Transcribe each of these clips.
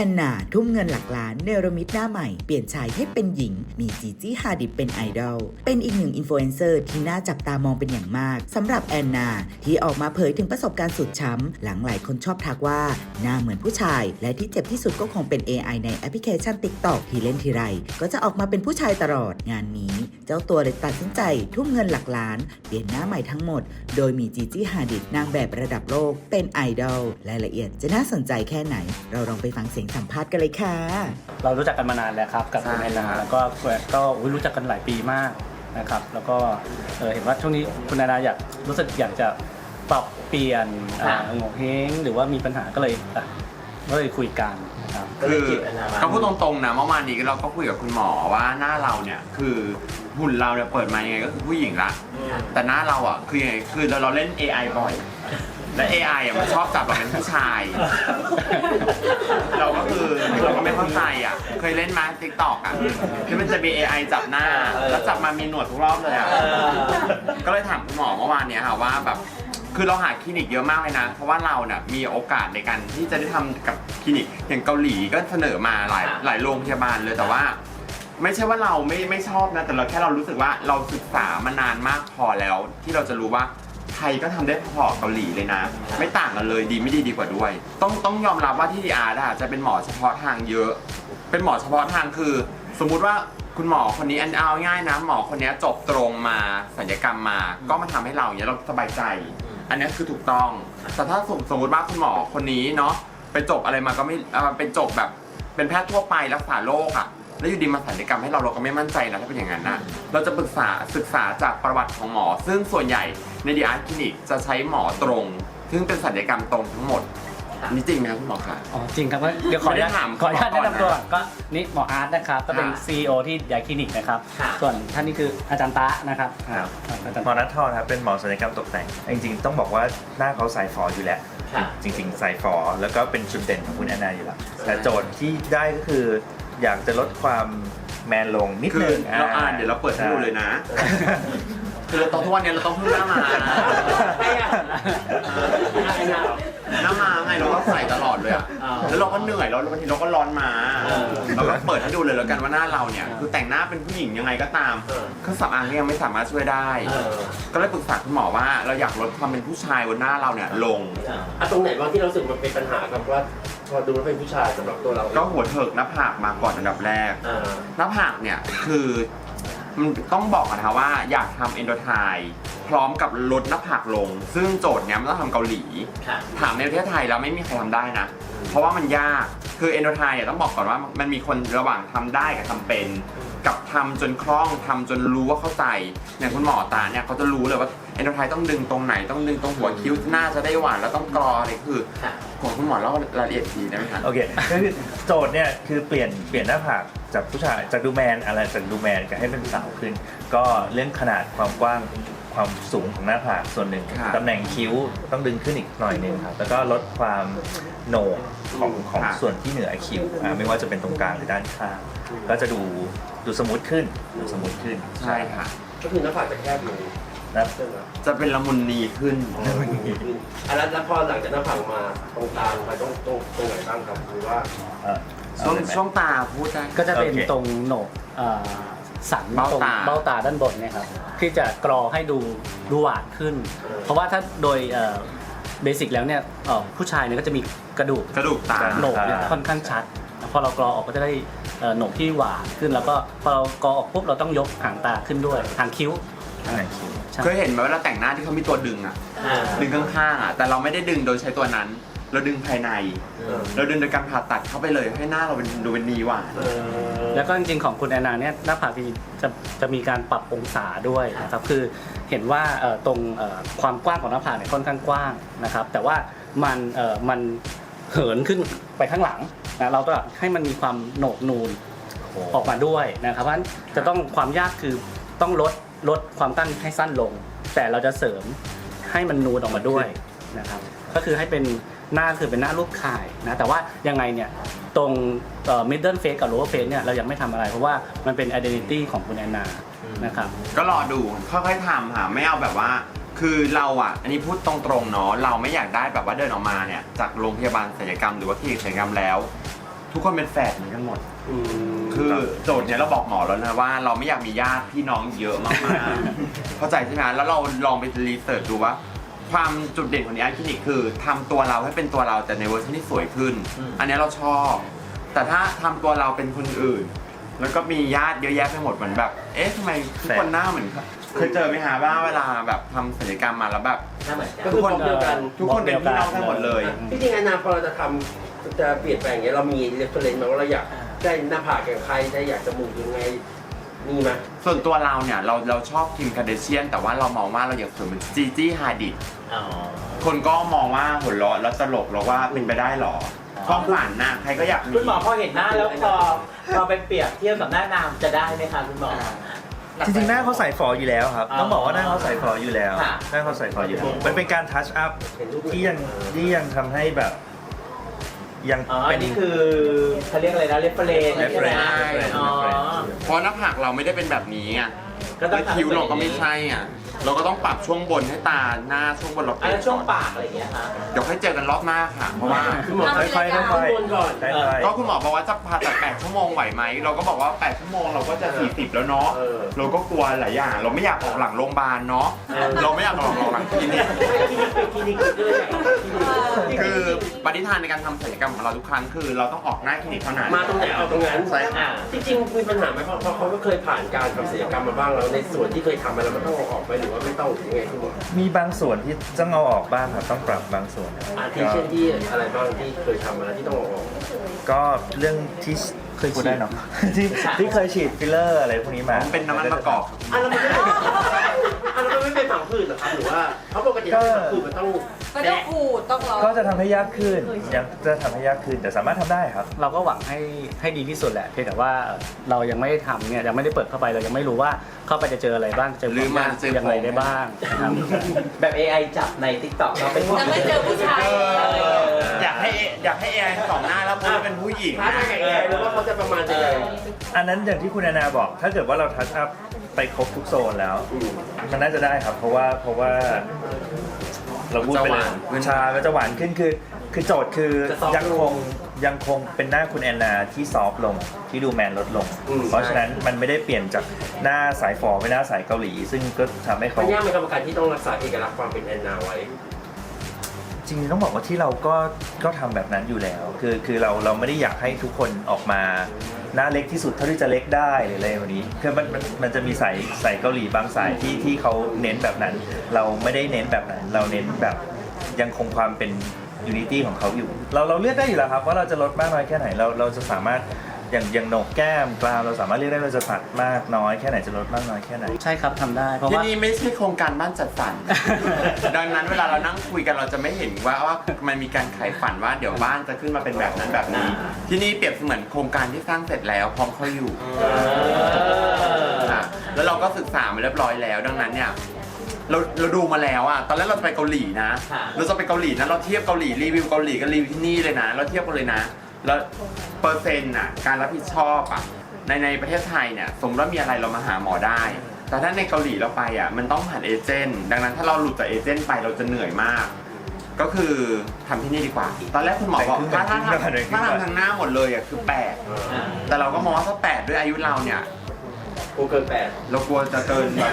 อนนาทุ่มเงินหลักล้านเนรมิตหน้าใหม่ เปลี่ยนชายให้เป็นหญิง มีจีจี้ฮาดิบเป็นไอดอล เป็นอีกหนึ่งอินฟลูเอนเซอร์ที่น่าจับตามองเป็นอย่างมากสำหรับแอนนาที่ออกมาเผยถึงประสบการณ์สุดช้ำ หลังหลายคนชอบทักว่า หน้าเหมือนผู้ชาย และที่เจ็บที่สุดก็คงเป็น AI ในแอปพลิเคชัน TikTok ที่เล่นทีไร ก็จะออกมาเป็นผู้ชายตลอดงานนี้เจ้าตัวเลยตัดสินใจทุ่มเงินหลักล้าน เปลี่ยนหน้าใหม่ทั้งหมด โดยมีจีจี้ฮาดิดนางแบบระดับโลกเป็นไอดอลรายละเอียดจะน่าสนใจแค่ไหน เราลองไปฟังเสียงสัมภาษณ์กันเลยค่ะ เรารู้จักกันมานานแล้วครับกับคุณใช่แอนนาครับแล้วก็ก็อุ๊ยรู้จักกันหลายปีมากนะครับแล้วก็เอ่อเห็นว่าช่วงนี้คุณแอนนาอยากรู้สึกอยากจะปรับเปลี่ยนอ่าโงเฮงหรือว่ามีปัญหาก็เลยอะก็เลยคุยกันนะ ครับคือก็พูดตรงๆนะเมื่อวานนี้เราก็คุยกับคุณหมอว่าหน้าเราเนี่ยคือหุ่นเราเนี่ยเปิดมายังไงก็คือผู้หญิงละ แต่หน้าเราอะคือยังไงคือเราเราเล่น AI บ่อย และ AI อะมันชอบจับเราเป็นผู้ชาย เราก็คือเราก็ไม่เข้าใจอะ เคยเล่นมาติ๊กตอกอะที่มันจะมี AI จับหน้า แล้วจับมามีหนวดทุกรอบเลยอะก็เลยถามคุณหมอเมื่อวานเนี้ยค่ะว่าแบบ คือเราหาคลินิกเยอะมากเลยนะ เพราะว่าเราเนี่ยมีโอกาสในการที่จะได้ทำกับคลินิก อย่างเกาหลีก็เสนอมาหลายหลายโรงพยาบาลเลยแต่ว่า ไม่ใช่ว่าเราไม่ไม่ชอบนะ แต่เราแค่เรารู้สึกว่าเราศึกษามานานมากพอแล้ว ที่เราจะรู้ว่าไทยก็ทำได้พอเกาหลีเลยนะ ไม่ต่างกันเลยดีไม่ดีดีกว่าด้วย ต้องต้องยอมรับว่าที่ดีอาร์อะจะเป็นหมอเฉพาะทางเยอะ เป็นหมอเฉพาะทางคือ สมมุติว่าคุณหมอคนนี้อันเอาง่ายนะหมอคนนี้จบตรงมาสัญญกรรมมา ก็มาทำให้เราอย่างเงี้ยเราสบายใจ อันนี้คือถูกต้อง แต่ถ้าสมสมมติว่าคุณหมอคนนี้เนาะไปจบอะไรมาก็ไม่เอ่อเป็นจบแบบเป็นแพทย์ทั่วไปรักษาโรคอะแล้วอยู่ดีมาสัญญกรรมให้เราเราก็ไม่มั่นใจนะถ้าเป็นอย่างนั้นนะเราจะปรึกษาศึกษาจากประวัติของหมอ ซึ่งส่วนใหญ่ในดีอาร์คลินิกจะใช้หมอตรง ซึ่งเป็นสัญญกรรมตรงทั้งหมด นี่จริงไหมครับคุณหมอคะ อ๋อจริงครับก็เดี๋ยวขออนุญาตไม่ได้ถามขออนุญาตก่อนแนะนะนำตัวก่อนก็นี่หมออาร์ตนะครับก็เป็น ค่ะ CEO ที่ยายคลินิกนะครับ ค่ะ ส่วนท่านนี้คืออาจารย์ตะนะครับอ่าครับอาจารย์หมอนัททอนะครับเป็นหมอศัลยกรรมตกแต่ง จริงๆ ต้องบอกว่าหน้าเขาใส่ฝออยู่แล้ว ค่ะ จริงๆใส่ฝอแล้วก็เป็นจุดเด่นของคุณแอนนาอยู่แล้วแต่โจทย์ที่ได้ก็คือ อยากจะลดความแมนลงนิดคือนึงเราอ่านเดี๋ยวเราเปิดให้ดูเลยนะ คือเราต้องทุกวันนี้เราต้องพึ่งหน้ามานะไม่อะไม่อะหน้ามาไงเราก็ใส่ตลอดเลยอะอ่าแล้วเราก็เหนื่อยแล้วบางทีเราก็ร้อนมาเออ เราก็เปิดให้ดูเลยแล้วกันว่าหน้าเราเนี่ย คือแต่งหน้าเป็นผู้หญิงยังไงก็ตามเออเครื่องสำอางก็ยังไม่สามารถช่วยได้ เออก็เลยปรึกษาคุณหมอว่าเราอยากลดความเป็นผู้ชายบนหน้าเราเนี่ยลง อะตรงไหนบ้างที่เรารู้สึกมันเป็นปัญหากับว่าพอดูแล้วเป็นผู้ชายสำหรับตัวเราก็หัวเถิกหน้าผากมาก่อนอันดับแรก อ่า หน้าผากเนี่ยคือ มันต้องบอกก่อนนะคะว่าอยากทำเอนโดไทพร้อมกับลดหน้าผากลง ซึ่งโจทย์เนี้ยมันต้องทำเกาหลี ค่ะ ถามในประเทศไทยแล้วไม่มีใครทำได้นะ เพราะว่ามันยาก คือเอนโดไทเนี่ยต้องบอกก่อนว่ามันมีคนระหว่างทำได้กับทำเป็น กับทำจนคล่องทำจนรู้ว่าเข้าใจอย่างคุณหมอตาเนี่ยเขาจะรู้เลยว่าเอนโดไทต้องดึงตรงไหนต้องดึงตรงหัวคิ้วหน้าจะได้หวานแล้วต้องกรออะไรคือค่ะของคุณหมอเล่ารายละเอียดทีได้ไหมคะ โอเคก็คือโจทย์เนี่ยคือเปลี่ยนเปลี่ยนหน้าผากจากผู้ชายจากดูแมนอะไรจากดูแมนก็ให้เป็นสาวขึ้น ก็เรื่องขนาดความกว้างความสูงของหน้าผากส่วนหนึ่งครับ ตำแหน่งคิ้วต้องดึงขึ้นอีกหน่อยหนึ่งครับแล้วก็ลดความโหนกของของครับส่วนที่เหนือคิ้วอ่าไม่ว่าจะเป็นตรงกลางหรือด้านข้าง ก็จะดูดูสมูทขึ้นดูสมูทขึ้นใช่ค่ะ ก็คือหน้าผากจะแคบลงนะใช่ไหมจะเป็นละมุนนีขึ้นอะแล้วแล้วพอหลังจากหน้าผากมาตรงกลางไปตรงตรงตรงไหนบ้างครับหรือว่า เอ่อช่วงเอาเลยไหม ช่วงตาพูดได้ ก็จะเป็นโอเค ตรงโหนกเอ่อสันเบ้าตรงตา เบ้าตาด้านบนเนี่ยครับที่จะกรอให้ดูดูหวานขึ้น เออ เพราะว่าถ้าโดยเบสิกแล้วเนี่ยเอ่อผู้ชายเนี่ยก็จะมีกระดูกกระดูกตา โหนกเนี่ยค่อนข้างชัด พอเรากรอออกก็จะได้เอ่อโหนกที่หวานขึ้น แล้วก็พอเรากรอออกปุ๊บเราต้องยกหางตาขึ้นด้วยหางคิ้วตำแหน่งคิ้วใช่เคยเห็นไหมเวลาแต่งหน้าที่เขามีตัวดึงอะอ่าดึงข้างๆอะแต่เราไม่ได้ดึงโดยใช้ตัวนั้น เราดึงภายในเออเราดึงโดยการผ่าตัดเข้าไปเลยให้หน้าเราเป็นดูเป็นนีหวานเออแล้วก็จริงๆของคุณแอนนาเนี่ยหน้าผากจริงๆจะจะมีการปรับองศาด้วยนะครับคือเห็นว่าเอ่อตรงเอ่อความกว้างของหน้าผากเนี่ยค่อนข้างกว้างนะครับแต่ว่ามันเอ่อมัน เหินขึ้นไปข้างหลังนะเราก็ให้มันมีความโหนกนูนออกมาด้วยนะครับเพราะฉะนั้นจะต้องความยากคือต้องลดลดความตั้นให้สั้นลง แต่เราจะเสริมให้มันนูนออกมาด้วยนะครับก็คือให้เป็นหน้าคือเป็นหน้ารูปข่ายนะแต่ว่ายังไงเนี่ยตรงเอ่อ middle face กับ lower face เนี่ยเรายังไม่ทำอะไร เพราะว่ามันเป็น identity ของคุณแอนนานะครับก็รอดูค่อยๆทำค่ะไม่เอาแบบว่า คือเราอะอันนี้พูดตรงๆเนาะ เราไม่อยากได้แบบว่าเดินออกมาเนี่ย จากโรงพยาบาลศัลยกรรมหรือว่าคลินิกศัลยกรรมแล้ว ทุกคนเป็นแฝดเหมือนกันหมดอืมคือโจทย์เนี้ยเราบอกหมอแล้วนะว่าเราไม่อยากมีญาติพี่น้องเยอะมากๆ เข้าใจใช่ไหมแล้วเราลองไปรีเสิร์ชดูว่า ความจุดเด่นของนิอาคลินิกคือทำตัวเราให้เป็นตัวเราแต่ในเวอร์ชันที่สวยขึ้น อันเนี้ยเราชอบ แต่ถ้าทำตัวเราเป็นคนอื่น แล้วก็มีญาติเยอะแยะไปหมดเหมือนแบบ เอ๊ะทำไมทุกคนหน้าเหมือน เคยเจอไหมฮะว่าเวลาแบบทำศัลยกรรมมาแล้วแบบก็คือความเดียวกัน ทุกคนเป็นพี่น้องกันหมดเลย ที่จริงอนาพอเราจะทำจะเปลี่ยนแปลงอย่างเงี้ยเรามีเรฟเฟรนซ์ไหมว่าเราอยากได้หน้าผากอย่างใครได้อยากจมูกยังไงมีไหมส่วนตัวเราเนี่ยเราเราชอบคิมคาเดเชียน แต่ว่าเรามองว่าเราอยากสวยเหมือนจีจี้ฮาดิดอ๋อ คนก็มองว่าหัวเราะแล้วตลกแล้วว่าเป็นไปได้หรอความฝันนะใครก็อยากมี คุณหมอพอเห็นหน้าแล้วพอพอไปเปรียบเทียบกับหน้านามจะได้ไหมคะคุณหมอ จริงๆ หน้าเขาใส่ฝออยู่แล้วครับอ๋อต้องบอกว่าหน้าเขาใส่ฝออยู่แล้วค่ะหน้าเขาใส่ฝออยู่แล้ว มันเป็นการทัชอัพเห็นรูปที่ยังที่ยังทำให้แบบ ยังอ๋อเป็อันน นี้คือเขาเรียกอะไรนะเรฟเฟรนใช่ไหม reference อ๋อ เพราะหน้าผากเราไม่ได้เป็นแบบนี้อะก็ต้องแล้วคิ้วเราก็ไม่ใช่อะ เราก็ต้องปรับช่วงบนให้ตาหน้าช่วงบนเราอันนั้นช่วงปากอะไรอย่างเงี้ยค่ะเดี๋ยวค่อยเจอกันรอบหน้าค่ะเพราะว่า คุณหมอค่อยๆค่อยๆค่อยข้างบนก่อนๆค่อยก็คุณหมอบอกว่าจะผ่าตัด8ชั่วโมงไหวไหม เราก็บอกว่า 8 ชั่วโมงเราก็จะ 40 แล้วเนาะ เออ เราก็กลัวหลายอย่าง เราไม่อยากออกหลังโรงพยาบาลเนาะ เราไม่อยากออกหลังคลินิก ไม่คลินิกเป็นคลินิกคือด้วยคลินิกคือปฏิทานในการทำศัลยกรรมของเราทุกครั้งคือ เราต้องออกหน้าคลินิกเท่านั้น มาตรงไหนเอาตรงนั้นใช่ค่ะ จริงๆมีปัญหาไหมเพราะเพราะเขาก็เคยผ่านการทำศัลยกรรมมาบ้างแล้วในส่วนที่เคยทำมาแล้วมันต้องเอาออกไปหรือว่าไม่ต้องหรือยังไงคุณหมอมีบางส่วนที่ต้องเอาออกบ้างครับต้องปรับบางส่วนครับอาทิเช่นที่อะไรบ้างที่เคยทำมาแล้วที่ต้องเอาออก ก็เรื่องที่เคยพูดได้เนาะที่ที่เคยฉีดฟิลเลอร์อะไรพวกนี้มาเป็นน้ำมันมะกอกอันนั้นมันไม่อันนั้นมันไม่เป็นผังผืดเหรอครับหรือว่าเพราะปกติถ้าเป็นผังผืดมันต้อง ก็ต้องขูดต้องร้อก็จะทำให้ยากขึ้นยังจะทำให้ยากขึ้นแต่สามารถทำได้ครับ เราก็หวังให้ให้ดีที่สุดแหละเพียงแต่ว่าเอ่อเรายังไม่ได้ทำเนี่ยยังไม่ได้เปิดเข้าไปเรายังไม่รู้ว่าเข้าไปจะเจออะไรบ้างเจอหรือมันเจอ ยังไงได้บ้างนะครับ แบบ AI จับใน t ิ k t o k เราเป็นผู้จะไม่เจอผู้ชาย อยากให้อยากให้แอร์สองหน้าแล้วพูดเป็นผู้หญิงถ้านะทำอย่างไรหรือว่าเขาจะประมาณยังไง อันนั้นอย่างที่คุณนานาบอก ถ้าเกิดว่าเราทัชอัพไปครบทุกโซนแล้วอืมมันน่าจะได้ครับ เพราะว่าเพราะว่า เราพูดไปเลยชาก็จะหวานขึ้นคือคือโจทย์คือจะซอฟต์ยังคงยังคงเป็นหน้าคุณแอนนาที่ซอฟต์ลงที่ดูแมนลดลง อืม เพราะฉะนั้นมันไม่ได้เปลี่ยนจากหน้าสายฝอเป็นหน้าสายเกาหลี ซึ่งก็ทำให้เขามันยากในกรรมการที่ต้องรักษาเอกลักษณ์ความเป็นแอนนาไว้ จริงๆต้องบอกว่าที่เราก็ก็ทำแบบนั้นอยู่แล้ว คือคือเราเราไม่ได้อยากให้ทุกคนออกมา หน้าเล็กที่สุดเท่าที่จะเล็กได้หรืออะไรแบบนี้คือมันมันมันจะมีสายสายเกาหลีบางสายที่ที่เขาเน้นแบบนั้น เราไม่ได้เน้นแบบนั้น เราเน้นแบบยังคงความเป็นยูนิตี้ของเขาอยู่ เราเราเลือกได้อยู่แล้วครับว่าเราจะลดมากน้อยแค่ไหนเราเราจะสามารถ อย่างอย่างโหนกแก้มกรามเราสามารถเลือกได้เราจะตัดมากน้อยแค่ไหนจะลดมากน้อยแค่ไหน ใช่ครับทำได้เพราะที่ว่า นี่ไม่ใช่โครงการบ้านจัดสรร ดังนั้นเวลาเรานั่งคุยกันเราจะไม่เห็นว่าว่ามันมีการไขฝันว่าเดี๋ยวบ้านจะขึ้นมาเป็นแบบนั้นแบบนี้ ที่นี่เปรียบเสมือนโครงการที่สร้างเสร็จแล้วพร้อมเข้าอยู่ค่ะแล้วเราก็ศึกษามาเรียบร้อยแล้ว ดังนั้นเนี่ยเราเราดูมาแล้วอะตอนแรกเราจะไปเกาหลีนะ ค่ะ เราจะไปเกาหลีนะเราเทียบเกาหลีรีวิวเกาหลีกับรีวิวที่นี่เลยนะ เราเทียบกันเลยนะ แล้วเปอร์เซ็นต์อะการรับผิดชอบอะในในประเทศไทยเนี่ยสมมติว่ามีอะไรเรามาหาหมอได้ แต่ถ้าในเกาหลีเราไปอะมันต้องผ่านเอเจนต์ดังนั้นถ้าเราหลุดจากเอเจนต์ไปเราจะเหนื่อยมาก ก็คือทำที่นี่ดีกว่า ตอนแรกคุณหมอบอกแต่ถ้าครึ่ถ้างหนึ่งทำถ้าครึ่งหนึ่งทำทางหน้าหมดเลยอะคือแปดแต่เราก็มองว่าถ้าแปดด้วยอายุเราเนี่ย กูเกินแปดเรากลัวจะเกินแบบ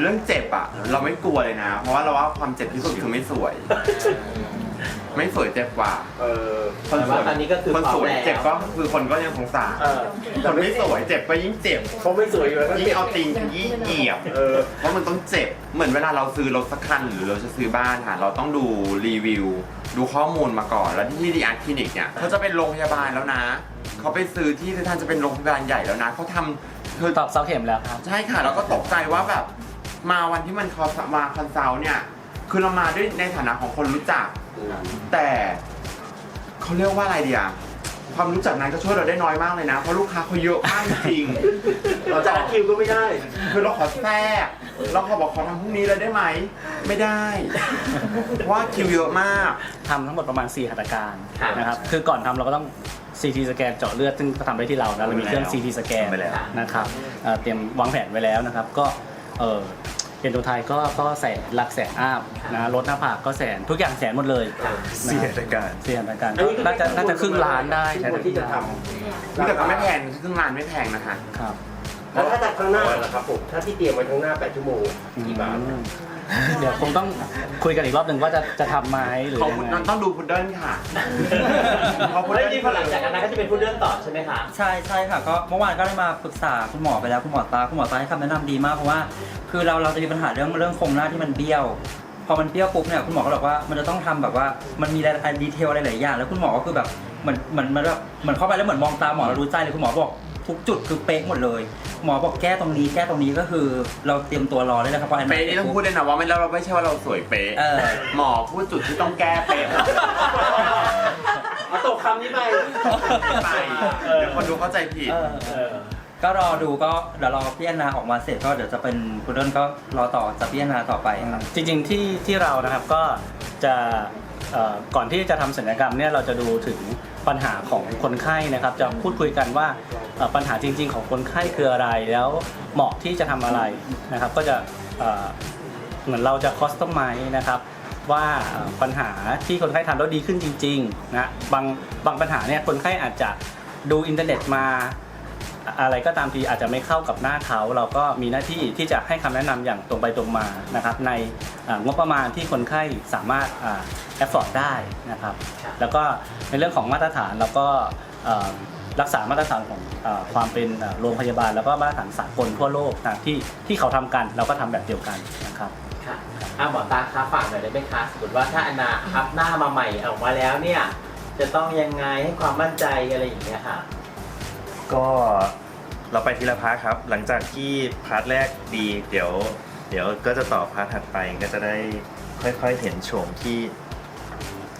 เรื่องเจ็บอะเราไม่กลัวเลยนะ เพราะว่าเราว่าความเจ็บที่สุดคือไม่สวย ไม่สวยเจ็บกว่า เออ คนสวยแต่ว่าตอนนี้ก็คือคนสวยพร้อมแล้ว เจ็บก็คือคนก็ยังสงสารเออคนไม่สวยเจ็บก็ยิ่งเจ็บ เขาไม่สวยอยู่แล้วก็ยิ่งเอาตีนขยี้เหยียบ เออ เพราะมันต้องเจ็บ เหมือนเวลาเราซื้อรถสักคันหรือเราจะซื้อบ้านค่ะ เราต้องดูรีวิว ดูข้อมูลมาก่อน แล้วที่ดีอาร์คลินิกเนี่ยเขาจะเป็นโรงพยาบาลแล้วนะ เขาไปซื้อที่ท่านจะเป็นโรงพยาบาลใหญ่แล้วนะเขาทำคือตอกเสาเข็มแล้วครับ ใช่ค่ะ เราก็ตกใจว่าแบบ มาวันที่มันคอสมาคอนซัลท์เนี่ย คือเรามาด้วยในฐานะของคนรู้จัก แต่เขาเรียกว่าอะไรดีอะความรู้จักนั้นก็ช่วยเราได้น้อยมากเลยนะ เพราะลูกค้าเขาเยอะมากจริงๆเราจะรัดคิวก็ไม่ได้ คือเราขอแทรกเราขอบอกขอทำพรุ่งนี้เลยได้ไหม ไม่ได้ เพราะว่าคิวเยอะมาก ทำทั้งหมดประมาณ 4 หัตถการครับนะครับ คือก่อนทำเราก็ต้อง CT สแกนเจาะเลือดซึ่งก็ทำได้ที่เรานะเรามีเครื่อง CT สแกนทำไปแล้วนะครับเอ่อเตรียมวางแผนไว้แล้วนะครับ ก็เออ เอ็นโดไทยก็ก็แสนหลักแสนอัพนะลดหน้าผากก็แสนทุกอย่างแสนหมดเลยเสียแต่การเสียแต่การอันนี้ก็น่าจะน่าจะครึ่งล้านได้ทุกคนที่จะทำแต่ก็ไม่แพงครึ่งล้านไม่แพงนะคะครับแล้วถ้าจากข้างหน้าล่ะครับผมถ้าที่เตรียมไว้ข้างหน้า8ชั่วโมงกี่บาทอืม เดี๋ยวคงต้องคุยกันอีกรอบหนึ่งว่าจะจะทำไหมหรือของยังคุณไงต้องดูพุดเดิ้ลค่ะเพราะพุดแล้วเดิ้ลจริงๆพอหลังจากนั้นก็จะเป็นผู้เรื่องต่อใช่ไหมคะใช่ใช่ค่ะก็เมื่อวานก็ได้มาปรึกษาคุณหมอไปแล้วคุณหมอตาคุณหมอตาให้คำแนะนำดีมากเพราะว่า คือเราเราจะมีปัญหาเรื่องเรื่องโครงหน้าที่มันเบี้ยว พอมันเบี้ยวปุ๊บเนี่ยคุณหมอก็บอกว่ามันจะต้องทำแบบว่ามันมีรายละเอียดดีเทลอะไรหลายอย่างแล้วคุณหมอก็คือแบบเหมือนเหมือนเหมันแบบเหมือนเข้าไปแล้วเหมือนมองตาหมอเรารู้ใจเลยคุณหมอบอก ทุกจุดคือเป๊ะหมดเลย หมอบอกแก้ตรงนี้แก้ตรงนี้ก็คือ เราเตรียมตัวรอได้เลยครับเพราะอันเป๊ะนี่ต้องพูดเลยนะว่าไม่แล้วเราไม่ใช่ว่าเราสวยเป๊ะเออหมอพูดจุดที่ต้องแก้เป๊ะเอาตกคำนี้ไปไปเดี๋ยวคนดูเข้าใจผิด เออ เออ ก็รอดูก็เดี๋ยวรอพี่แอนนาออกมาเสร็จก็เดี๋ยวจะเป็นพุดเดิ้ลก็รอต่อจากพี่แอนนาต่อไปครับ จริงๆที่ที่เรานะครับก็จะเอ่อก่อนที่จะทำศัลยกรรมเนี่ยเราจะดูถึง ปัญหาของคนไข้นะครับ จะพูดคุยกันว่าปัญหาจริง ๆ ของคนไข้คืออะไรแล้วเหมาะที่จะทำอะไรนะครับ ก็จะเหมือนเราจะคอสตอมไมนะครับว่าปัญหาที่คนไข้ทำแล้วดีขึ้นจริงๆนะบางบางปัญหาเนี่ยคนไข้อาจจะดูอินเทอร์เน็ตมา อะไรก็ตามทีอาจจะไม่เข้ากับหน้าเขาเราก็มีหน้าที่ที่จะให้คำแนะนำอย่างตรงไปตรงมานะครับ ในงบประมาณที่คนไข้สามารถแอฟฟอร์ดได้นะครับ แล้วก็ในเรื่องของมาตรฐานเราก็รักษามาตรฐานของอความเป็นโรงพยาบาล แล้วก็มาตรฐานสากลทั่วโลกนะที่ที่เขาทำกันเราก็ทำแบบเดียวกันนะครับค่ะอะหมอตาคะฝากหน่อยได้ไหมคะสมมติว่าถ้าอนาอัพหน้ามาใหม่ออกมาแล้วเนี่ยจะต้องยังไงให้ความมั่นใจอะไรอย่างเงี้ยค่ะ ก็เราไปทีละพาร์ทครับ หลังจากที่พาร์ทแรกดีเดี๋ยว เดี๋ยวก็จะต่อพาร์ทถัดไปก็จะได้ค่อยๆเห็นโฉมที่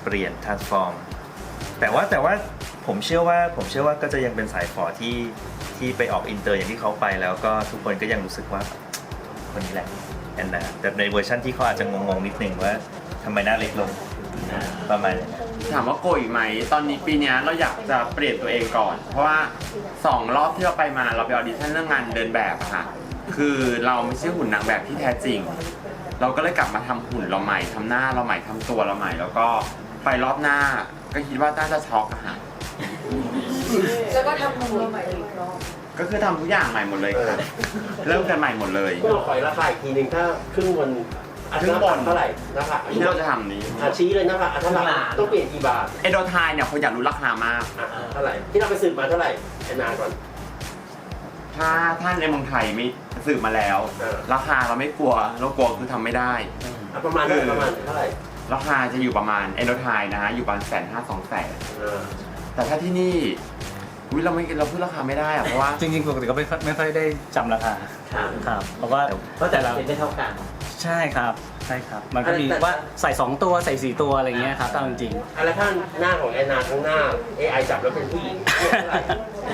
เปลี่ยน transform แต่ว่าแต่ว่าผมเชื่อว่าผมเชื่อว่าก็จะยังเป็นสายฝอที่ที่ไปออกอินเตอร์อย่างที่เขาไปแล้วก็ทุกคนก็ยังรู้สึกว่าคนนี้แหละแอนนาแต่ในเวอร์ชันที่เขาอาจจะงงๆนิดนึงว่าทำไมหน้าเล็กลง ประมาณอย่างนั้น ถามว่าโกยไหม ตอนนี้ปีเนี้ยเราอยากจะเปลี่ยนตัวเองก่อน เพราะว่าสองรอบที่เราไปมาเราไปออดิชั่นเรื่องงานเดินแบบอะค่ะ คือเราไม่ใช่หุ่นนางแบบที่แท้จริง เราก็เลยกลับมาทำหุ่นเราใหม่ทำหน้าเราใหม่ทำตัวเราใหม่ แล้วก็ไปรอบหน้าก็คิดว่าน่าจะช็อกอะค่ะ แล้วก็ทำมือใหม่อีกรอบก็คือทำทุกอย่างใหม่หมดเลยค่ะ เริ่มกันใหม่หมดเลย ก็ขอยราคาอีกทีหนึ่งถ้าครึ่งบน อะครึ่งบนเท่าไหร่หน้าผากที่เราจะทำนี้อะชี้เลยหน้าผากอะเท่าไหร่ครึ่งล้านต้องเปลี่ยนกี่บาทเอโดไทยเนี่ยคนอยากรู้ราคามาก อะเท่าไหร่ที่เราไปสืบมาเท่าไหร่แอนนาก่อน ถ้าท่านในเมืองไทยไม่สืบมาแล้ว เออ ราคาเราไม่กลัวเรากลัวคือทำไม่ได้ อะประมาณเท่าไหร่ประมาณเท่าไหร่ราคาจะอยู่ประมาณเอโดไทยนะฮะอยู่ประมาณแสนห้าสองแสนอ่าแต่ถ้าที่นี่อุ้ยเราไม่เราพูดราคาไม่ได้อะเพราะว่า จริงๆปกติก็ไม่ค่อยไม่ค่อยได้จำราคาค่ะครับเพราะว่าเพราะแต่ละเป็นไม่เท่ากัน ใช่ครับใช่ครับ มันก็มีว่าใส่2ตัวใส่4ตัวอะไรเงี้ยครับตามจริง อะไรถ้าหน้าของแอนนาทั้งหน้า AI จับแล้วเป็นผู้หญิงเท่าไหร่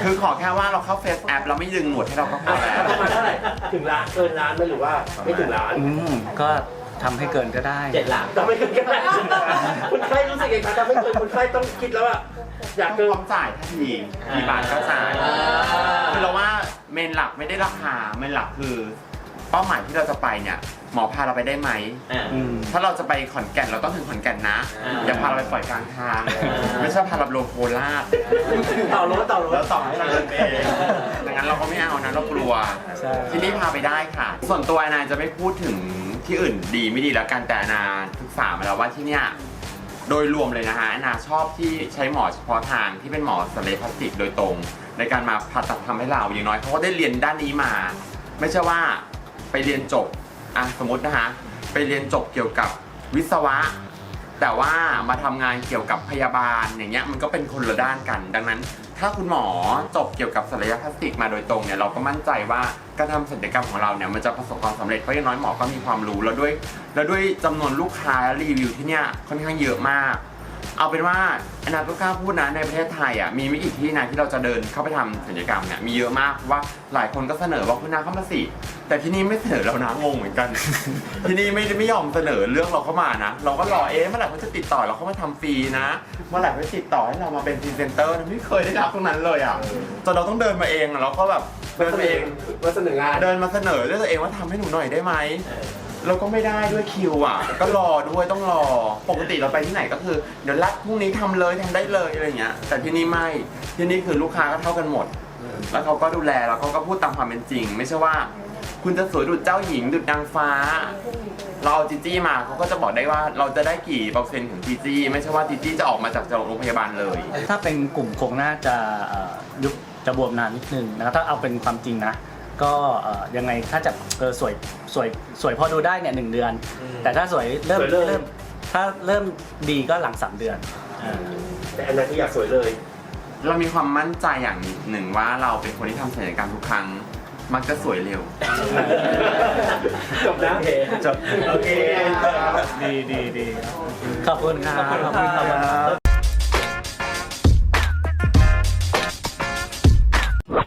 คือขอแค่ว่าเราเข้าเฟซแอปเราไม่ดึงหนวดให้เราก็พออะแล้วประมาณเท่าไหร่ถึงล้านเกินล้านไหมหรือว่าไม่ถึงล้าน อืมก็ทำให้เกินก็ได้ เจ็ดหลักต้องไม่เกินก็ได้คุณไข้รู้สึกยังไงครับถ้าไม่เกินคุณไข้ต้องคิดแล้วว่าอยากต้องเกิน พร้อมจ่ายทันทีกี่บาทก็จ่ายอ่า คือเราว่าเมนหลักไม่ได้ราคาเมนหลักคือ เป้าหมายที่เราจะไปเนี่ย หมอพาเราไปได้ไหม อ่า อืม ถ้าเราจะไปขอนแก่นเราต้องถึงขอนแก่นนะ อ่าอย่าพาเราไปปล่อยกลางทางอ่าไม่ใช่พาเราลงโคราชต่อรถต่อรถ แล้วต่อให้เราเดินเองดังนั้นเราก็ไม่เอานะเรากลัว ใช่ ที่นี่พาไปได้ค่ะ ส่วนตัวแอนนาจะไม่พูดถึงที่อื่นดีไม่ดีแล้วกันแต่แอนนาศึกษามาแล้วว่าที่เนี่ยโดยรวมเลยนะฮะแอนนาชอบที่ใช้หมอเฉพาะทางที่เป็นหมอศัลยพลาสติกโดยตรง ในการมาผ่าตัดทำให้เราอย่างน้อยเขาก็ได้เรียนด้านนี้มา ไม่ใช่ว่า ไปเรียนจบอะสมมตินะฮะไปเรียนจบเกี่ยวกับวิศวะ แต่ว่ามาทำงานเกี่ยวกับพยาบาลอย่างเงี้ยมันก็เป็นคนละด้านกัน ดังนั้น ถ้าคุณหมอจบเกี่ยวกับศัลยพลาสติกมาโดยตรงเนี่ยเราก็มั่นใจว่าการทำศัลยกรรมของเราเนี่ยมันจะประสบความสำเร็จเพราะอย่างน้อยหมอก็มีความรู้แล้วด้วย แล้วด้วยจำนวนลูกค้ารีวิวที่เนี่ยค่อนข้างเยอะมาก เอาเป็นว่าอนาคตกล้าพูดนะในประเทศไทยอะมีไม่กี่ที่นะที่เราจะเดินเข้าไปทำศัลยกรรมเนี่ยมีเยอะมากเพราะว่าหลายคนก็เสนอว่าคุณนาเข้ามาสิแต่ที่นี่ไม่เสนอเรานะงงเหมือนกัน ที่นี่ไม่ไม่ยอมเสนอเรื่องเราเข้ามานะ เราก็รอเอ๊ะเมื่อไหร่เขาจะติดต่อเราเข้ามาทำฟรีนะเมื่อไหร่เขาจะติดต่อให้เรามาเป็นพรีเซนเตอร์นะไม่เคยได้รับตรงนั้นเลยอะจนเราต้องเดินมาเองอะเราก็แบบเดินมาเอง มาเสนองาน เดินมาเสนอด้วยตัวเองว่าทำให้หนูหน่อยได้ไหม เราก็ไม่ได้ด้วยคิวอะ ก็รอด้วยต้องรอ ปกติเราไปที่ไหนก็คือ เดี๋ยวรัดพรุ่งนี้ทำเลยทำได้เลยอะไรเงี้ย แต่ที่นี่ไม่ ที่นี่คือลูกค้าก็เท่ากันหมด แล้วเขาก็ดูแลแล้วเขาก็พูดตามความเป็นจริง ไม่ใช่ว่า คุณจะสวยดุจเจ้าหญิงดุจนางฟ้า เราเอาจีจี้มาเขาก็จะบอกได้ว่าเราจะได้กี่เปอร์เซ็นต์ของจีจี้ไม่ใช่ว่าจีจี้จะออกมาจากโรงพยาบาลเลย ถ้าเป็นกลุ่มโครงหน้าจะเอ่อยุบจะบวมนานนิดนึงนะครับถ้าเอาเป็นความจริงนะ ก็เอ่อยังไงถ้าจะเออสวยสวยสวยพอดูได้เนี่ยหนึ่งเดือนแต่ถ้าสวยเริ่มสวยเลย เริ่มถ้าเริ่มดีก็หลังสามเดือน แต่อันนั้นที่อยากสวยเลย เรามีความมั่นใจอย่างหนึ่งว่าเราเป็นคนที่ทำศัลยกรรมทุกครั้ง มักจะสวยเร็ว จบนะจบ โอเค ดีดีดีขอบคุณครับขอบคุณครับ